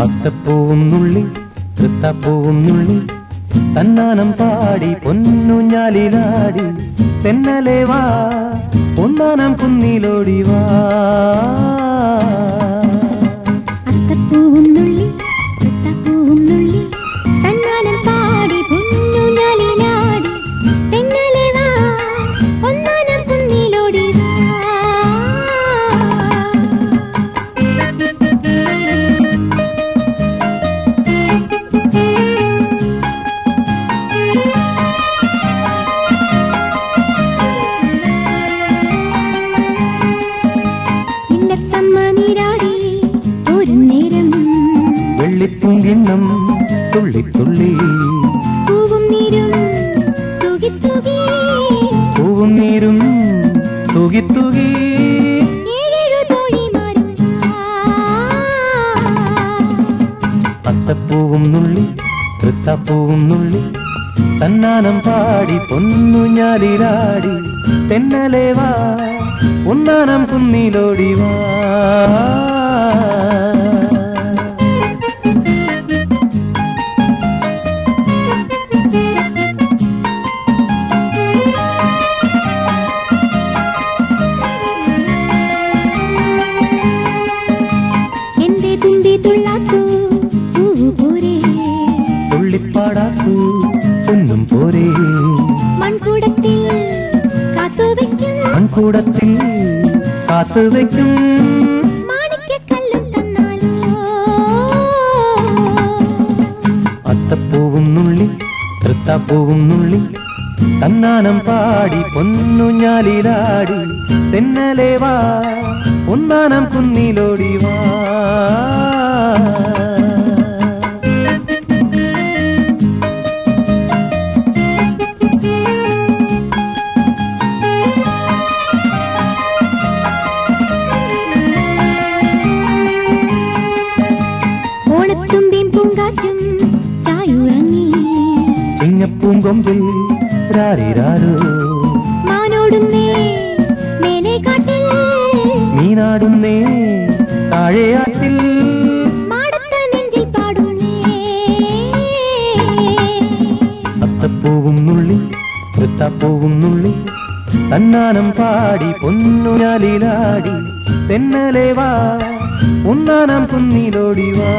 അത്തപ്പൂവും തൃത്തപ്പൂന്നുള്ളി തന്നാനം പാടി പൊന്നുഞ്ഞാലിലാടി തെന്നലെ വാ ഒന്നാനം കുന്നിലോടി വാ. വെള്ളിപ്പൂങ്കിണ്ണം തുള്ളി തുള്ളി. പൂവും നീരും തുകി തുകി. പത്തപ്പൂവും നുള്ളി തൃത്തപ്പൂവും നുള്ളി. തന്നാനം പാടി പൊന്നു തെന്നലെ വാ ഒന്നാനം കുന്നിലോടി വാ. പൂവു പോരേ. തുള്ളിപ്പാടാക്കൂ ഒന്നും പോരേ. മൺകൂടത്തിൽ മൺകൂടത്തിൽ കാത്തു വയ്ക്കും. മാണിക്യക്കല്ലും തന്നാലോ. അത്തപ്പൂവും നുള്ളി തൃത്താപ്പൂവും നുള്ളി തന്നാനം പാടി പൊന്നുഞ്ഞാലിലാടി തെന്നലേവാ ഒന്നാനം കുന്നിലോടി ചിങ്ങപ്പൂങ്കൊമ്പിൽ രാരിരാരോ? മാനോടുന്നേ മേലെ കാട്ടിൽ. മീനാടുന്നേ താഴെയാട്ടിൽ അത്തപ്പൂവും നുള്ളി തൃത്താപ്പൂവും നുള്ളി തന്നാനം പാടി പൊന്നുഞ്ഞാലിലാടി തെന്നലെ വാ ഒന്നാനം കുന്നിലോടി വാ.